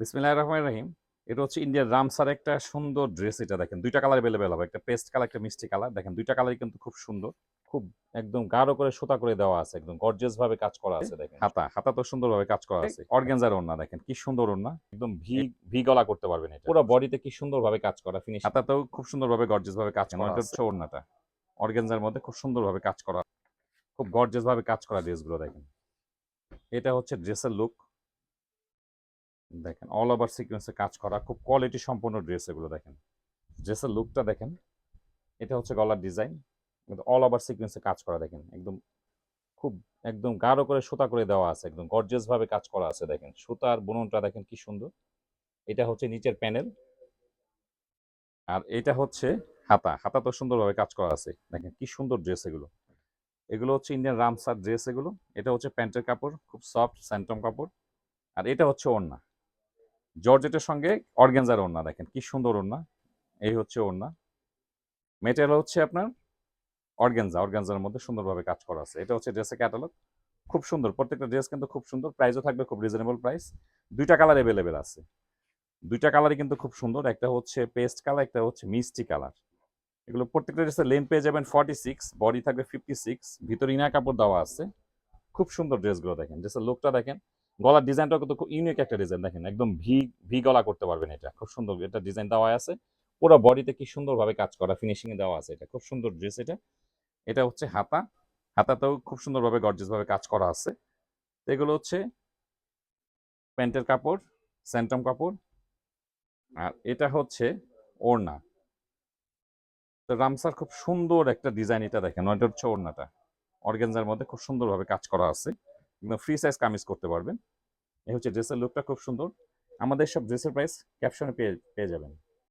বিসমিল্লাহির রহমানির রহিম। এটা হচ্ছে ইন্ডিয়ার রামসার একটা সুন্দর ড্রেস এটা দেখেন। দুইটা কালার অ্যাভেলেবেল হবে। একটা পেস্ট কালার একটা মিষ্টি কালার দেখেন দুইটা কালারই কিন্তু খুব সুন্দর। খুব একদম গাঢ় করে সুতা করে দেওয়া আছে একদম গর্জিয়াস ভাবে কাজ করা আছে দেখেন। হাতা হাতা তো সুন্দর ভাবে কাজ করা আছে। অর্গানজার ওড়না দেখেন কি সুন্দর ওড়না। একদম ভি ভি গলা করতে পারবেন এটা। পুরো বডিতে কি সুন্দর ভাবে কাজ করা ফিনিশ হাতাতেও খুব সুন্দর ভাবে গর্জিয়াস ভাবে কাজ করা এটা হচ্ছে ওড়নাটা। অর্গানজার মধ্যে খুব সুন্দর ভাবে কাজ করা খুব গর্জিয়াস ভাবে কাজ করা ড্রেসগুলো দেখেন। এটা হচ্ছে ড্রেসের লুক দেখেন অল ওভার সিকোয়েন্সে কাজ করা খুব কোয়ালিটি সম্পন্ন ড্রেস এগুলো দেখেন। ড্রেসের লুকটা দেখেন, এটা হচ্ছে গলার ডিজাইন কিন্তু অল ওভার সিকোয়েন্সে কাজ করা দেখেন, একদম খুব, একদম গাঢ় করে সুতা করে দেওয়া আছে, একদম গর্জিয়াস ভাবে কাজ করা আছে দেখেন। সুতার বুননটা দেখেন কি সুন্দর। এটা হচ্ছে নিচের প্যানেল আর এটা হচ্ছে হাতা হাতা তো সুন্দরভাবে কাজ করা আছে, দেখেন কি সুন্দর ড্রেস এগুলো। এগুলো হচ্ছে ইন্ডিয়ান রামসার ড্রেস এগুলো, এটা হচ্ছে প্যান্টের কাপড়, খুব সফট স্যান্টম কাপড়, আর এটা হচ্ছে ওড়না। জর্জেটের সঙ্গে অর্গেনজার ওড়না দেখেন, কি সুন্দর ওড়না। এই হচ্ছে ওড়না। মেটেরিয়াল হচ্ছে আপনার অর্গেনজা। অর্গেনজার মধ্যে সুন্দরভাবে কাজ করা আছে। এটা হচ্ছে ড্রেসের ক্যাটালগ। খুব সুন্দর। প্রত্যেকটা ড্রেস কিন্তু খুব সুন্দর। প্রাইসও থাকবে খুব রিজনেবল প্রাইস। দুইটা কালার অ্যাভেলেবেল আছে। দুইটা কালারই কিন্তু খুব সুন্দর। একটা হচ্ছে পেস্ট কালার, একটা হচ্ছে মিষ্টি কালার। এগুলো প্রত্যেকটা ড্রেসের লেন পেয়ে যাবেন ফর্টি সিক্স বডি থাকবে ফিফটি সিক্স ভিতরে ইনার কাপড় দেওয়া আছে। খুব সুন্দর ড্রেসগুলো দেখেন। ড্রেসের লুকটা দেখেন। গলার ডিজাইনটাও কিন্তু খুব ইউনিক একটা ডিজাইন দেখেন, একদম ভি ভি গলা করতে পারবেন এটা। খুব সুন্দর এটা ডিজাইন দেওয়া আছে। পুরো বডিতে কি সুন্দরভাবে কাজ করা ফিনিশিং এ দেওয়া আছে এটা। খুব সুন্দর ড্রেস এটা। এটা হচ্ছে হাতা। হাতাতেও খুব সুন্দরভাবে গর্জিয়াস ভাবে কাজ করা আছে। এগুলো হচ্ছে প্যান্টের কাপড় স্যান্টম কাপড়। আর এটা হচ্ছে ওড়না। তো রামসার খুব সুন্দর একটা ডিজাইন এটা, দেখেন। এটা হচ্ছে ওড়নাটা। অর্গেনজার মধ্যে খুব সুন্দরভাবে কাজ করা আছে। ফ্রি সাইজ কামিজ করতে পারবেন। এই হচ্ছে ড্রেসের লুকটা খুব সুন্দর। আমাদের সব ড্রেসের প্রাইস ক্যাপশনে পেয়ে পেয়ে যাবেন।